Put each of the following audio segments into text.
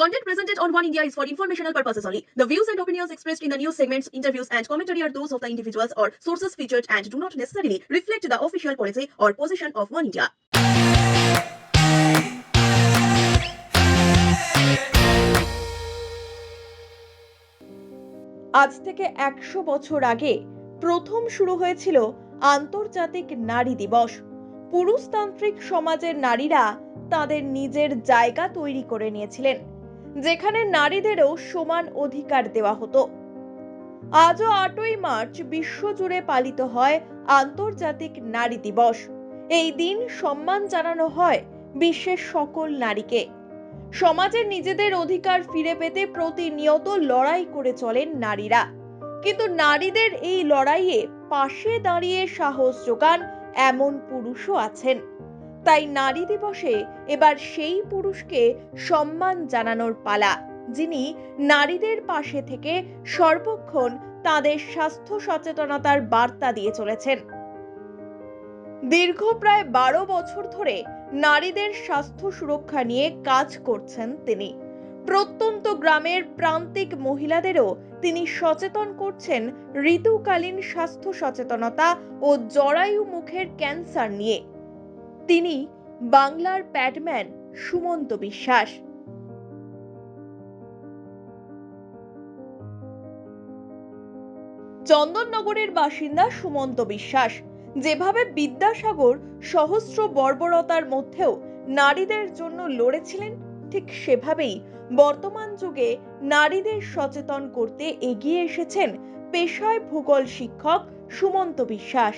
content presented on One India is for informational purposes only. The views and opinions expressed in the news segments, interviews, and commentary are those of the individuals or sources featured and do not necessarily reflect the official policy or position of One India. আজ থেকে একশো বছর আগে প্রথম শুরু হয়েছিল আন্তর্জাতিক নারী দিবস পুরুষতান্ত্রিক সমাজের নারীরা তাদের নিজের জায়গা তৈরি করে নিয়েছিলেন যেখানে নারীদেরও সমান অধিকার দেওয়া হতো। আজও আটই মার্চ বিশ্বজুড়ে পালিত হয় আন্তর্জাতিক নারী দিবস। এই দিন সম্মান জানানো হয় বিশ্বের সকল নারীকে। সমাজের নিজেদের অধিকার ফিরে পেতে প্রতিনিয়ত লড়াই করে চলেন নারীরা। কিন্তু নারীদের এই লড়াইয়ে পাশে দাঁড়িয়ে সাহস যোগান এমন পুরুষও আছেন। তাই নারী দিবসে এবার সেই পুরুষকে সম্মান জানানোর পালা, যিনি নারীদের পাশে থেকে সর্বক্ষণ তাদের স্বাস্থ্য সচেতনতার বার্তা দিয়ে চলেছেন। দীর্ঘ প্রায় বারো বছর ধরে নারীদের স্বাস্থ্য সুরক্ষা নিয়ে কাজ করছেন তিনি। প্রত্যন্ত গ্রামের প্রান্তিক মহিলাদেরও তিনি সচেতন করছেন ঋতুকালীন স্বাস্থ্য সচেতনতা ও জরায়ু মুখের ক্যান্সার নিয়ে। তিনি বাংলার প্যাডম্যান সুমন্ত বিশ্বাস। চন্দননগরের বাসিন্দা সুমন্ত বিশ্বাস, যেভাবে বিদ্যাসাগর সহস্র বর্বরতার মধ্যেও নারীদের জন্য লড়েছিলেন, ঠিক সেভাবেই বর্তমান যুগে নারীদের সচেতন করতে এগিয়ে এসেছেন পেশায় ভূগোল শিক্ষক সুমন্ত বিশ্বাস।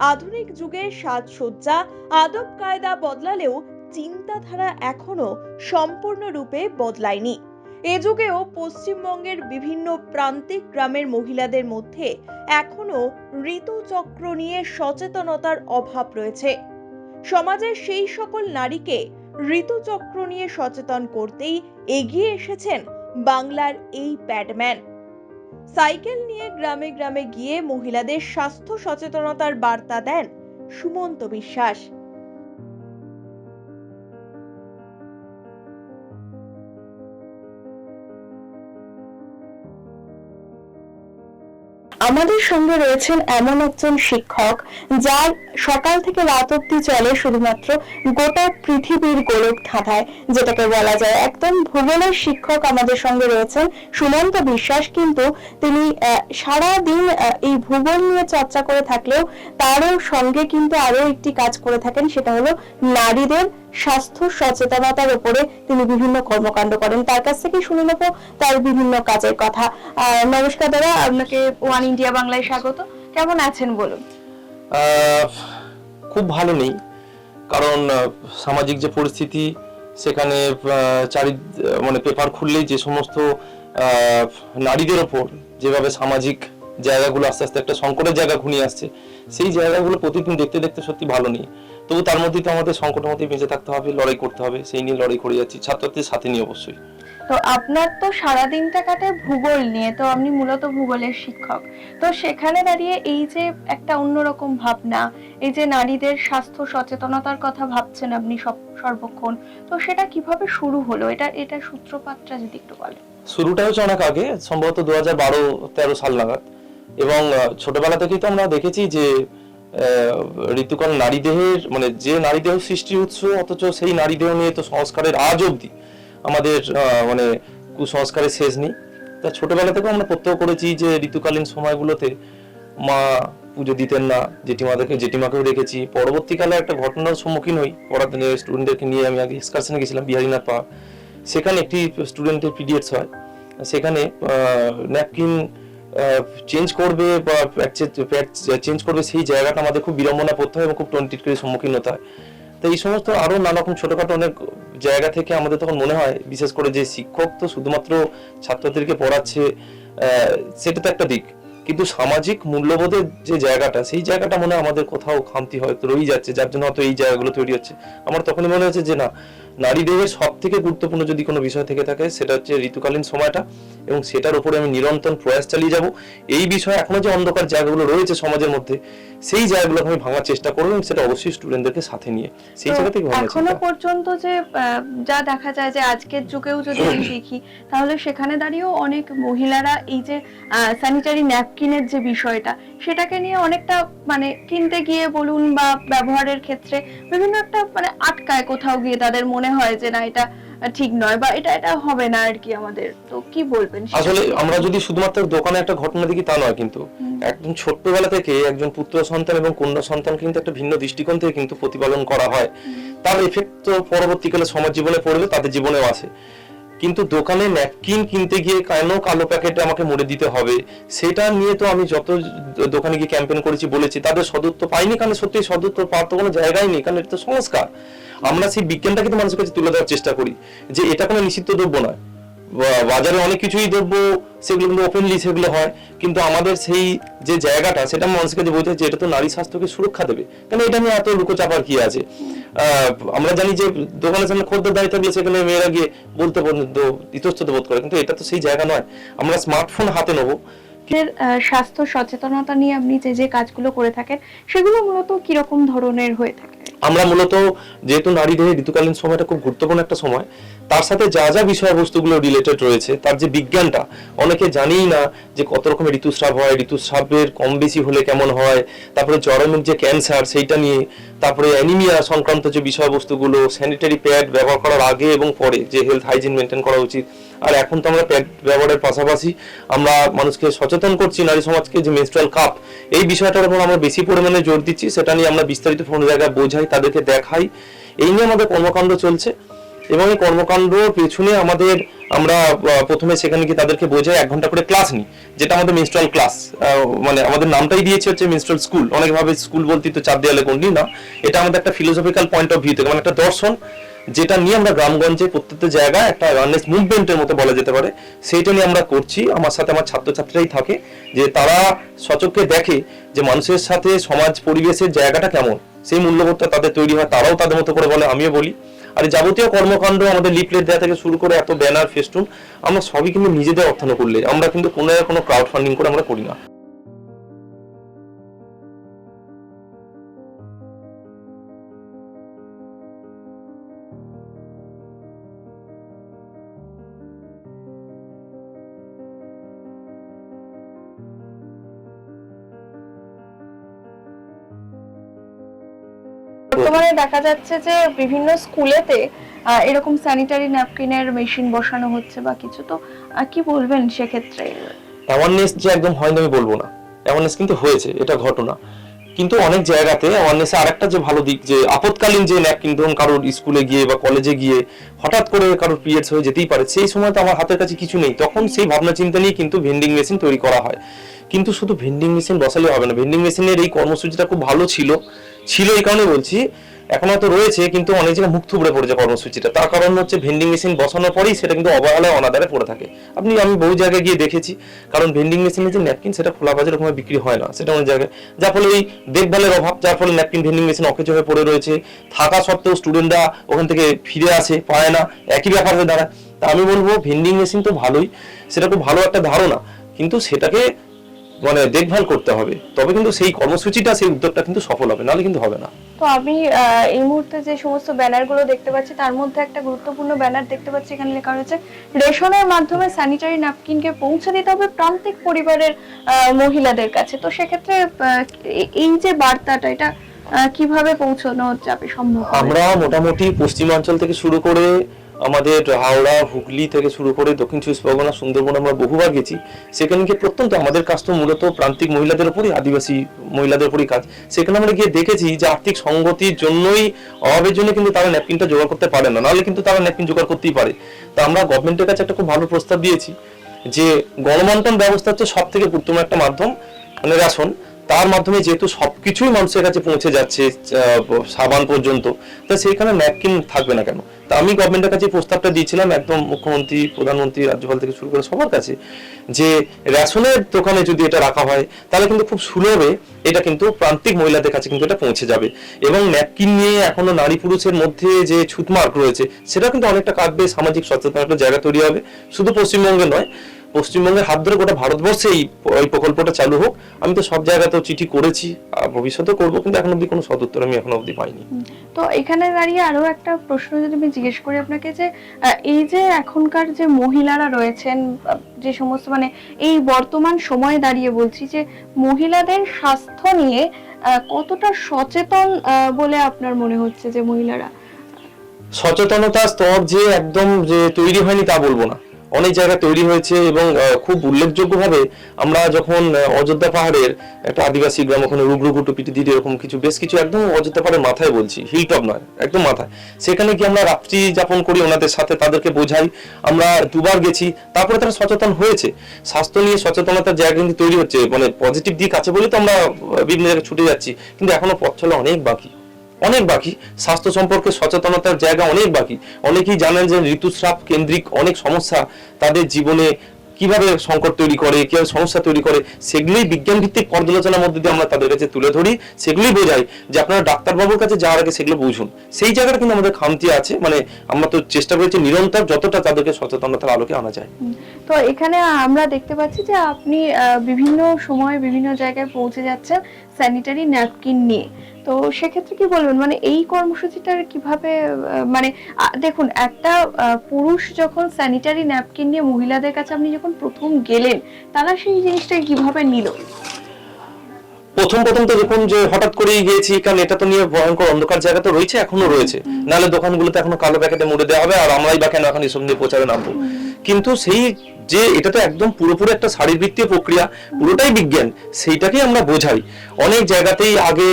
আধুনিক যুগে সাজসজ্জা, আদব কায়দা বদলালেও চিন্তাধারা এখনও সম্পূর্ণরূপে বদলায়নি। এ যুগেও পশ্চিমবঙ্গের বিভিন্ন প্রান্তিক গ্রামের মহিলাদের মধ্যে এখনও ঋতুচক্র নিয়ে সচেতনতার অভাব রয়েছে। সমাজের সেই সকল নারীকে ঋতুচক্র নিয়ে সচেতন করতেই এগিয়ে এসেছেন বাংলার এই প্যাডম্যান সাইকেল নিয়ে গ্রামে গ্রামে গিয়ে মহিলাদের স্বাস্থ্য সচেতনতার বার্তা দেন সুমন্ত বিশ্বাস। আমাদের সঙ্গে রয়েছেন এমন একজন শিক্ষক, যার সকাল থেকে রাত অব্দি চলে শুধুমাত্র গোটা পৃথিবীর গোলক ধাঁধায়, যেটাকে বলা যায় একদম ভূগোলের শিক্ষক আমাদের সঙ্গে রয়েছেন সুমন্ত বিশ্বাস। কিন্তু তিনি সারা দিন এই ভূগোল নিয়ে চর্চা করে থাকলেও তারও সঙ্গে কিন্তু আরও একটি কাজ করে থাকেন, সেটা হলো নারীদের স্বাস্থ্য, সচেতনতার উপরে তিনি বিভিন্ন কর্মকাণ্ড করেন। তার কাছ থেকে শুনে নেব তার বিভিন্ন কাজের কথা। নমস্কার দাদা, আপনাকে ওয়ান ইন্ডিয়া বাংলায় স্বাগত। কেমন আছেন বলুন? খুব ভালো নেই। কারণ সামাজিক যে পরিস্থিতি, সেখানে চারি মানে পেপার খুললেই যে সমস্ত নারীদের ওপর যেভাবে সামাজিক জায়গাগুলো আস্তে আস্তে একটা সংকটের জায়গা ঘনিয়ে আসছে, সেই জায়গাগুলো প্রতিদিন দেখতে দেখতে সত্যি ভালো নেই। তবু তার মধ্যেই তো আমাদের সংকটের মধ্যে বেঁচে থাকতে হবে লড়াই করতে হবে সেই নিয়ে লড়াই করে যাচ্ছি ছাত্রছাত্রীর সাথে নিয়ে অবশ্যই। তো আপনার তো সারা দিনটা কাটে ভূগোল নিয়ে তো আপনি মূলত ভূগোলের শিক্ষক। তো সেখানে দাঁড়িয়ে এই যে একটা অন্যরকম ভাবনা এই যে নারীদের স্বাস্থ্য সচেতনতার কথা ভাবছেন আপনি সব সর্বক্ষণ তো সেটা কীভাবে শুরু হলো? এটা এটা সূত্রপাতটা যদি একটু বলেন। শুরুটা হচ্ছে অনেক আগে সম্ভবত দু হাজার বারো তেরো সাল নাগাদ। এবং ছোটবেলা থেকেই তো আমরা দেখেছি যে ঋতুকাল নারী দেহের মানে যে নারী দেহ সৃষ্টির উৎস, অথচ সেই নারী দেহ নিয়ে তো সংস্কারের আজ অবধি আমাদের মানে কুসংস্কারের শেষ নেই। তা ছোটবেলা থেকে আমরা প্রত্যক্ষ করেছি যে ঋতুকালীন সময়গুলোতে মা পুজো দিতেন না, জেঠিমাদেরকে, জেঠিমাকেও দেখেছি। পরবর্তীকালে একটা ঘটনার সম্মুখীন হই পড়াতে স্টুডেন্টদেরকে নিয়ে আমি আগে এক্সকারশনে গেছিলাম বিহারীনাথ পাহাড়। সেখানে একটি স্টুডেন্টের পিরিয়ডস হয়। সেখানে ন্যাপকিন চেঞ্জ করবে বা প্যাড চেঞ্জ করবে সেই জায়গাটা আমাদের খুব বিড়ম্বনা পড়তে হয় এবং খুব টন্টিট করে সম্মুখীন হতে হয়। তো এই সমস্ত আরও নানা রকম ছোটখাটো অনেক জায়গা থেকে আমাদের তখন মনে হয়, বিশেষ করে যে শিক্ষক তো শুধুমাত্র ছাত্রদেরকে পড়াচ্ছে সেটা তো একটা দিক। কিন্তু সামাজিক মূল্যবোধের যে জায়গাটা, সেই জায়গাটা মনে হয় আমাদের কোথাও খামতি হয়তো রয়ে যাচ্ছে, যার জন্য হয়তো এই জায়গাগুলো তৈরি হচ্ছে। আমার তখনই মনে হচ্ছে যে না নারী দেহের সব থেকে গুরুত্বপূর্ণ যদি কোনো বিষয় থেকে থাকে সেটা হচ্ছে ঋতুকালীন সময়টা এবং সেটার উপরে আমি নিরন্তর প্রয়াস চালিয়ে যাব। এই বিষয়ে এখনও যে অন্ধকার জায়গাগুলো রয়েছে সমাজের মধ্যে সেই জায়গাগুলোকে আমি ভাঙার চেষ্টা করব এবং সেটা অবশ্যই স্টুডেন্টদেরকে সাথে নিয়ে। সেই জায়গা থেকে এখনও পর্যন্ত যে যা দেখা যায় যে আজকের যুগেও যদি আমি দেখি তাহলে সেখানে দাঁড়িয়েও অনেক মহিলারা এই যে স্যানিটারি ন্যাপকিনের যে বিষয়টা সেটাকে নিয়ে অনেকটা মানে কিনতে গিয়ে বলুন বা ব্যবহারের ক্ষেত্রে বিভিন্ন একটা মানে আটকায় কোথাও গিয়ে তাদের মনে হয় যে না এটা ঠিক নয় বা এটা এটা হবে না আর কি আমাদের। তো কি বলবেন আসলে আমরা যদি শুধুমাত্র দোকানে একটা ঘটনা দেখি তা নয় কিন্তু। একদম ছোট্টবেলা থেকে একজন পুত্র সন্তান এবং কন্যা সন্তান কিন্তু একটা ভিন্ন দৃষ্টিকোণ থেকে কিন্তু প্রতিপালন করা হয়। তার এফেক্ট তো পরবর্তীকালে সমাজ জীবনে পড়বে তাদের জীবনেও আসে কিন্তু দোকানে ন্যাপকিন কিনতে গিয়ে কেন কালো প্যাকেটে আমাকে মরে দিতে হবে? সেটা নিয়ে তো আমি যত দোকানে গিয়ে ক্যাম্পেন করেছি, বলেছি, তাদের সদুত্ব পাইনি কারণ সত্যি সদুত্ব পাওয়ার তো কোনো জায়গায় নেই, কারণ এটা তো সংস্কার। আমরা সেই বিজ্ঞানটাকে তো মানুষের কাছে তুলে দেওয়ার চেষ্টা করি যে এটা কোনো নিষিদ্ধ দ্রব্য নয়। বাজারে অনেক কিছুই দ্রব্য সেগুলো কিন্তু ওপেনলি সেগুলো হয়। কিন্তু আমাদের সেই যে জায়গাটা, সেটা মানুষকে যে বলতে যে এটা তো নারী স্বাস্থ্যকে সুরক্ষা দেবে। কেন এটা নিয়ে এত লুকোচাপার কি আছে? আমরা জানি যে দোকানের সামনে খদ্দের দাঁড়িয়ে থাকলে সেখানে মেয়েরা গিয়ে বলতে ইতস্তত বোধ করে, কিন্তু এটা তো সেই জায়গা নয়। আমরা স্মার্টফোন হাতে নেব। স্বাস্থ্য সচেতনতা নিয়ে আপনি যে যে কাজগুলো করে থাকেন, সেগুলো মূলত কীরকম ধরনের হয়ে থাকে? আমরা মূলত যেহেতু নারী দেহে ঋতুকালীন সময়টা খুব গুরুত্বপূর্ণ একটা সময়, তার সাথে যা যা বিষয়বস্তুগুলো রিলেটেড রয়েছে, তার যে বিজ্ঞানটা, অনেকে জানেই না যে কত রকমের ঋতুস্রাব হয়, ঋতুস্রাবের কম বেশি হলে কেমন হয়, তারপরে জরায়ুর যে ক্যান্সার সেইটা নিয়ে, তারপরে অ্যানিমিয়া সংক্রান্ত যে বিষয়বস্তুগুলো স্যানিটারি প্যাড ব্যবহার করার আগে এবং পরে, যে হেলথ হাইজিন মেনটেন করা উচিত আর এখন তো আমরা প্যাড ব্যবহারের পাশাপাশি আমরা মানুষকে সচেতন করছি, নারী সমাজকে যে মেনস্ট্রাল কাপ এই বিষয়টার উপর আমরা বেশি পরিমাণে জোর দিচ্ছি, সেটা নিয়ে আমরা বিস্তারিত ফোন জায়গায় বোঝাই, তাদেরকে দেখাই। এই নিয়ে আমাদের কর্মকাণ্ড চলছে। এবং এই কর্মকাণ্ডর পেছনে আমাদের, আমরা প্রথমে সেখানে গিয়ে তাদেরকে বোঝাই, এক ঘণ্টা করে ক্লাস নিই, যেটা আমাদের মিনস্ট্রাল ক্লাস মানে আমাদের নামটাই দিয়েছে হচ্ছে মিনস্ট্রাল স্কুল অনেকভাবে স্কুল বলতে তো চার দেয়ালে গন্ডি না। এটা আমাদের একটা ফিলোসফিক্যাল পয়েন্ট অফ ভিউ থেকে মানে একটা দর্শন, যেটা নিয়ে আমরা গ্রামগঞ্জে প্রত্যেকটা জায়গায় একটা অ্যাওয়ারনেস মুভমেন্টের মতো বলা যেতে পারে। সেইটা নিয়ে আমরা করছি। আমার সাথে আমার ছাত্রছাত্রীরাই থাকে, যে তারা সচক্ষে দেখে যে মানুষের সাথে সমাজ, পরিবেশের জায়গাটা কেমন। সেই মূল্যবোধটা তাদের তৈরি হয়, তারাও তাদের মতো করে বলে, আমিও বলি। আর যাবতীয় কর্মকাণ্ড আমাদের লিফলেট দেওয়া থেকে শুরু করে এত ব্যানার, ফেস্টুন, আমরা সবই কিন্তু নিজেদের অর্থনা করলে, আমরা কিন্তু কোনো কোনো ক্রাউড ফান্ডিং করে আমরা করি না। বর্তমানে দেখা যাচ্ছে যে বিভিন্ন স্কুলেতে এরকম স্যানিটারি ন্যাপকিনের মেশিন বসানো হচ্ছে বা কিছু। তো কি বলবেন সেক্ষেত্রে? অ্যাওয়ারনেস যে একদম হয়নি আমি বলব না। অ্যাওয়ারনেস কিন্তু হয়েছে, এটা ঘটনা। কিন্তু অনেক জায়গাতে অনেসে আরেকটা যে ভালো দিক, যে আপতকালীন যে ন্যাপকিন ধরুন কারোর স্কুলে গিয়ে বা কলেজে গিয়ে হঠাৎ করে কারোর পিরিয়ডস হয়ে যেতেই পারে, সেই সময় তো আমার হাতের কাছে কিছু নেই। তখন সেই ভাবনা চিন্তা নিয়ে কিন্তু ভেন্ডিং মেশিন তৈরি করা হয়। কিন্তু শুধু ভেন্ডিং মেশিন বসালে হবে না। ভেন্ডিং মেশিনের এই কর্মসূচিটা খুব ভালো ছিল। ছিল এই কারণে বলছি এখন হয়তো রয়েছে, কিন্তু অনেক জায়গায় মুখ থুবড়ে পড়েছে কর্মসূচিটা। তার কারণ হচ্ছে ভেন্ডিং মেশিন বসানোর পরেই সেটা কিন্তু অবহেলায় অনাদারে পড়ে থাকে। আপনি, আমি বহু জায়গায় গিয়ে দেখেছি, কারণ ভেন্ডিং মেশিনের যে ন্যাপকিন, সেটা খোলা বাজারে ওখানে বিক্রি হয় না। সেটা অনেক জায়গায়, যার ফলে এই দেখভালের অভাব, যার ফলে ন্যাপকিন ভেন্ডিং মেশিন অকেজ হয়ে পড়ে রয়েছে। থাকা সত্ত্বেও স্টুডেন্টরা ওখান থেকে ফিরে আসে, পায় না। একই ব্যাপার হয়ে দাঁড়ায়। তা আমি বলব, ভেন্ডিং মেশিন তো ভালোই, সেটা খুব ভালো একটা ধারণা। কিন্তু সেটাকে মানে দেখভাল করতে হবে তবে কিন্তু সেই কর্মসূচিটা সেই উদ্যোগটা কিন্তু সফল হবে নাহলে কিন্তু হবে না। তো আমি এই মুহূর্তে যে সমস্ত ব্যানারগুলো দেখতে পাচ্ছি তার মধ্যে একটা গুরুত্বপূর্ণ ব্যানার দেখতে পাচ্ছি এখানে লেখা রয়েছে রেশনের মাধ্যমে স্যানিটারি ন্যাপকিনকে পৌঁছে দিতে হবে প্রান্তিক পরিবারের মহিলাদের কাছে। তো সেক্ষেত্রে এই যে বার্তাটা এটা কীভাবে পৌঁছানো যাবে সম্ভব আমরা মোটামুটি পশ্চিমাঞ্চল থেকে শুরু করে আমাদের হাওড়া, হুগলি থেকে শুরু করে দক্ষিণ চব্বিশ পরগনা, সুন্দরবন আমরা বহুবার গেছি। সেখানে গিয়ে প্রত্যন্ত আমাদের কাজ তো মূলত প্রান্তিক মহিলাদের উপরই, আদিবাসী মহিলাদের উপরই কাজ। সেখানে আমরা গিয়ে দেখেছি যে আর্থিক সঙ্গতির জন্যই, অভাবের জন্য কিন্তু তারা ন্যাপকিনটা জোগাড় করতে পারে না। নাহলে কিন্তু তারা ন্যাপকিন জোগাড় করতেই পারে। তা আমরা গভর্নমেন্টের কাছে একটা খুব ভালো প্রস্তাব দিয়েছি যে গণবন্টন ব্যবস্থা হচ্ছে সব থেকে গুরুত্বপূর্ণ একটা মাধ্যম মানে রেশন। তার মাধ্যমে যেহেতু সবকিছুই মানুষের কাছে পৌঁছে যাচ্ছে সাবান পর্যন্ত, তা সেইখানে ন্যাপকিন থাকবে না কেন? তা আমি গভর্নমেন্টের কাছে প্রস্তাবটা দিয়েছিলাম একদম মুখ্যমন্ত্রী, প্রধানমন্ত্রী, রাজ্যপাল থেকে শুরু করে সবার কাছে, যে রেশনের দোকানে যদি এটা রাখা হয়, তাহলে কিন্তু খুব সুলভে এটা কিন্তু প্রান্তিক মহিলাদের কাছে কিন্তু এটা পৌঁছে যাবে। এবং ন্যাপকিন নিয়ে এখনও নারী পুরুষের মধ্যে যে ছুতমার্ক রয়েছে সেটা কিন্তু অনেকটা কাটবে, সামাজিক সচেতনতার জায়গা তৈরি হবে। শুধু পশ্চিমবঙ্গে নয় পশ্চিমবঙ্গের হাত ধরে গোটা ভারতবর্ষে এই এই প্রকল্পটা চালু হোক। আমি তো সব জায়গাতেও চিঠি করেছি আর ভবিষ্যতেও করব কিন্তু এখন অব্দি কোনো সদুত্তর আমি এখনও অব্দি পাইনি। তো এখানে দাঁড়িয়ে আরও একটা প্রশ্ন যদি আমি জিজ্ঞেস করি আপনাকে যে এই যে এখনকার যে মহিলারা রয়েছেন যে সমস্ত মানে এই বর্তমান সময়ে দাঁড়িয়ে বলছি যে মহিলাদের স্বাস্থ্য নিয়ে কতটা সচেতন বলে আপনার মনে হচ্ছে যে মহিলারা? সচেতনতা স্তর যে একদম যে তৈরি হয়নি তা বলব না। অনেক জায়গা তৈরি হয়েছে এবং খুব উল্লেখযোগ্যভাবে আমরা যখন অযোধ্যা পাহাড়ের একটা আদিবাসী গ্রাম, ওখানে রুগ্রুগুটু পিটিদির এরকম কিছু, বেশ কিছু একদম অযোধ্যা পাহাড়ের মাথায় বলছি হিলটপ নয়, একদম মাথায়। সেখানে কি আমরা রাত্রি যাপন করি, ওনাদের সাথে তাদেরকে বোঝাই, আমরা দুবার গেছি, তারপরে তারা সচেতন হয়েছে। স্বাস্থ্য নিয়ে সচেতনতার জায়গা কিন্তু তৈরি হচ্ছে মানে পজিটিভ দিক আছে বলে তো আমরা বিভিন্ন জায়গায় ছুটে যাচ্ছি, কিন্তু এখনও পথ চলা অনেক বাকি। অনেক বাকি। স্বাস্থ্য সম্পর্কে সচেতনতার জায়গা অনেক বাকি। অনেকেই জানেন যে ঋতুস্রাব কেন্দ্রিক অনেক সমস্যা তাদের জীবনে কীভাবে সংকট তৈরি করে, কীভাবে সমস্যা তৈরি করে, সেগুলোই বিজ্ঞান ভিত্তিক পর্যালোচনার মধ্যে দিয়ে আমরা তাদের কাছে তুলে ধরি, সেগুলোই বোঝাই যে আপনারা ডাক্তারবাবুর কাছে যাওয়ার আগে সেগুলো বুঝুন। সেই জায়গাটা কিন্তু আমাদের খামতি আছে মানে আমরা তো চেষ্টা করেছি নিরন্তর যতটা তাদেরকে সচেতনতার আলোকে আনা যায়। তো এখানে আমরা দেখতে পাচ্ছি যে আপনি বিভিন্ন সময় বিভিন্ন জায়গায় পৌঁছে যাচ্ছেন স্যানিটারি ন্যাপকিন নিয়ে। তো সেক্ষেত্রে কি বলবেন? মানে এই কর্মসূচিটার কীভাবে মানে দেখুন একটা পুরুষ যখন স্যানিটারি ন্যাপকিন নিয়ে মহিলাদের কাছে আপনি যখন প্রথম গেলেন তারা সেই জিনিসটা কীভাবে নিল? প্রথম প্রথম তো যখন যে হঠাৎ করেই গিয়েছি কারণ এটা তো নিয়ে ভয়ঙ্কর অন্ধকার জায়গা তো রয়েছে এখনও রয়েছে। নাহলে দোকানগুলোতে এখনও কালো প্যাকেটে মুড়ে দেওয়া হবে আর আমরাই বা কেন এখন এসব নিয়ে প্রচারে নামবো? কিন্তু সেই যে এটা তো একদম পুরোপুরি একটা শারীরবৃত্তীয় প্রক্রিয়া, পুরোটাই বিজ্ঞান, সেইটাকেই আমরা বোঝাই। অনেক জায়গাতেই আগে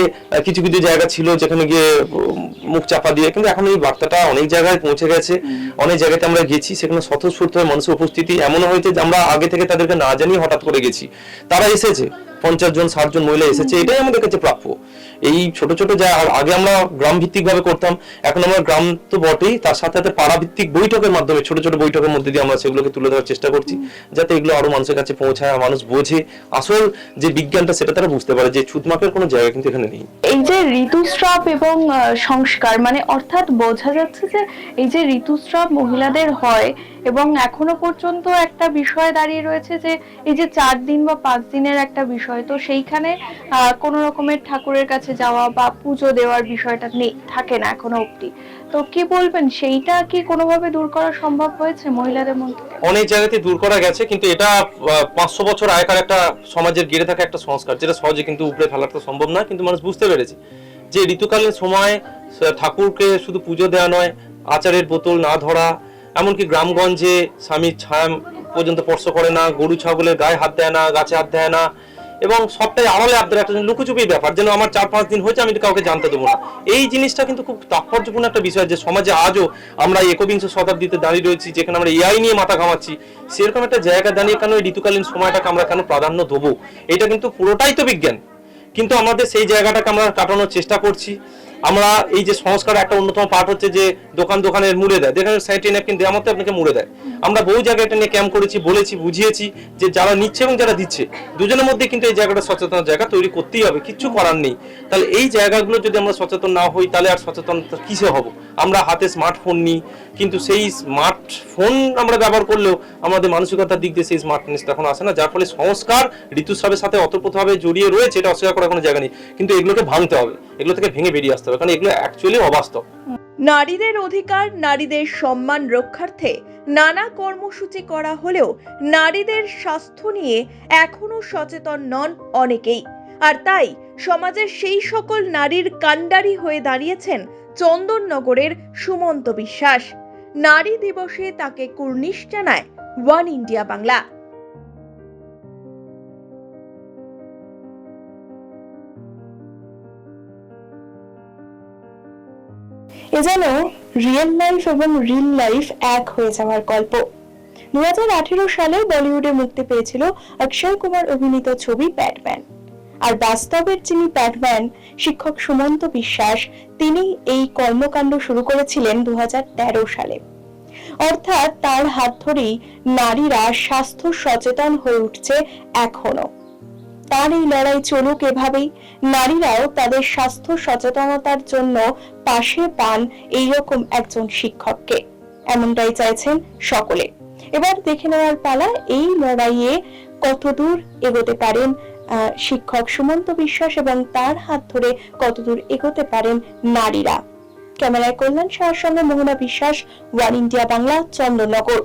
কিছু কিছু জায়গা ছিল যেখানে গিয়ে মুখ চাপা দিয়ে, কিন্তু এখন এই বার্তাটা অনেক জায়গায় পৌঁছে গেছে। অনেক জায়গাতে আমরা গেছি, সেখানে স্বতঃস্ফূর্ত মানুষের উপস্থিতি। এমনও হয়েছে যে আমরা আগে থেকে তাদেরকে না জানিয়ে হঠাৎ করে গেছি। তারা এসেছে, পঞ্চাশ জন, ষাট জন মহিলা এসেছে, এটাই আমাদের কাছে প্রাপ্য। এই ছোট ছোট যা আগে আমরা গ্রাম ভিত্তিক ভাবে করতাম, এখন আমরা গ্রাম তো বটেই, তার সাথে সাথে পাড়া ভিত্তিক বৈঠকের মাধ্যমে, ছোট ছোট বৈঠকের মধ্যে দিয়ে আমরা সেগুলোকে তুলে ধরার চেষ্টা করছি, যাতে এগুলো আরও মানুষের কাছে পৌঁছায়, মানুষ বোঝে। আসল যে বিজ্ঞানটা, সেটা তারা বুঝতে পারে যে ছুতমাকের কোনো জায়গা কিন্তু এখানে নেই। এই যে ঋতুস্রাব এবং সংস্কার মানে অর্থাৎ বোঝা যাচ্ছে যে এই যে ঋতুস্রাব মহিলাদের হয়, এবং এখনও পর্যন্ত একটা বিষয় দাঁড়িয়ে রয়েছে যে এই যে চার দিন বা পাঁচ দিনের একটা বিষয়, তো সেইখানে কোনো রকমের ঠাকুরের কাছে যাওয়া বা পুজো দেওয়ার বিষয়টা নেই থাকে না এখনও অবধি। তো কি বলবেন, সেইটা কি কোনোভাবে দূর করা সম্ভব হয়েছে মহিলাদের মধ্যে? অনেক জায়গাতে দূর করা গেছে, কিন্তু এটা পাঁচশো বছর আগেকার একটা সমাজের গিরে থাকা একটা সংস্কার, যেটা সহজে কিন্তু উপরে ফেলা তো সম্ভব না, কিন্তু মানুষ বুঝতে পেরেছে যে ঋতুকালীন সময় ঠাকুরকে শুধু পুজো দেওয়া নয়, আচারের বোতল না ধরা, এমনকি গ্রামগঞ্জে স্বামীর ছায়া পর্যন্ত স্পর্শ করে না, গরু, ছাগলের গায়ে হাত দেয় না, গাছে হাত দেয় না এবং সবটাই আড়ালে আপনার একটা লুকোচুপির ব্যাপার, যেন আমার চার পাঁচ দিন হয়েছে, আমি কাউকে জানতে দেবো না। এই জিনিসটা কিন্তু খুব তাৎপর্যপূর্ণ একটা বিষয় যে সমাজে আজও আমরা একবিংশ শতাব্দীতে দাঁড়িয়ে রয়েছি, যেখানে আমরা এআই নিয়ে মাথা ঘামাচ্ছি। সেরকম একটা জায়গা দাঁড়িয়ে কেন এই ঋতুকালীন সময়টাকে আমরা কেন প্রাধান্য দেবো? এটা কিন্তু পুরোটাই তো বিজ্ঞান। কিন্তু আমাদের সেই জায়গাটাকে আমরা কাটানোর চেষ্টা করছি। আমরা এই যে সংস্কার একটা অন্যতম পার্ট হচ্ছে যে দোকান দোকানের মুড়ে দেয়। দেখেন স্যানিটারি ন্যাপকিন দেওয়া মতো আপনাকে মুড়ে দেয়। আমরা বহু জায়গায় এটা নিয়ে ক্যাম্প করেছি, বলেছি, বুঝিয়েছি যে যারা নিচ্ছে এবং যারা দিচ্ছে, দুজনের মধ্যে কিন্তু এই জায়গাটা সচেতন জায়গা তৈরি করতেই হবে, কিচ্ছু করার নেই। তাহলে এই জায়গাগুলো যদি আমরা সচেতন না হই, তাহলে আর সচেতনতা কিসে হব? আমরা হাতে স্মার্টফোন নিই, কিন্তু সেই স্মার্টফোন আমরা ব্যবহার করলেও আমাদের মানসিকতার দিক দিয়ে সেই স্মার্টনেস তখন আসে না, যার ফলে সংস্কার ঋতুস্রাবের সাথে অতপ্রতভাবে জড়িয়ে রয়েছে, এটা অস্বীকার করার কোনো জায়গা নেই। কিন্তু এগুলোকে ভাঙতে হবে, এগুলো থেকে ভেঙে বেরিয়ে আসতে হবে। কারণ এগুলো অ্যাকচুয়ালি অবাস্তব। নারীদের অধিকার, নারীদের সম্মান রক্ষার্থে নানা কর্মসূচি করা হলেও নারীদের স্বাস্থ্য নিয়ে এখনও সচেতন নন অনেকেই। আর তাই সমাজের সেই সকল নারীর কাণ্ডারি হয়ে দাঁড়িয়েছেন চন্দননগরের সুমন্ত বিশ্বাস। নারী দিবসে তাকে কুর্নিশ জানায় ওয়ান ইন্ডিয়া বাংলা। এ যেন রিয়েল লাইফ এবং রিল লাইফ এক হয়ে যাওয়ার গল্প। দুই হাজার আঠারো সালে বলিউডে মুক্তি পেয়েছিল অক্ষয় কুমার অভিনীত ছবি ব্যাটম্যান আর বাস্তবের যিনি ব্যাটম্যান শিক্ষক সুমন্ত বিশ্বাস, তিনি এই কর্মকাণ্ড শুরু করেছিলেন দু হাজার তেরো সালে। অর্থাৎ তার হাত ধরেই নারীরা স্বাস্থ্য সচেতন হয়ে উঠছে এখনও তার এই লড়াই, চলুক এভাবেই। নারীরাও তাদের স্বাস্থ্য সচেতনতার জন্য পাশে পান এইরকম একজন শিক্ষককে। এমনটাই চাইছেন সকলে। এবার দেখে নেওয়ার পালা, এই লড়াইয়ে কতদূর এগোতে পারেন শিক্ষক সুমন্ত বিশ্বাস এবং তার হাত ধরে কতদূর এগোতে পারেন নারীরা? ক্যামেরায় কল্যাণ শাহর সঙ্গে মোহনা বিশ্বাস, ওয়ান ইন্ডিয়া বাংলা চন্দননগর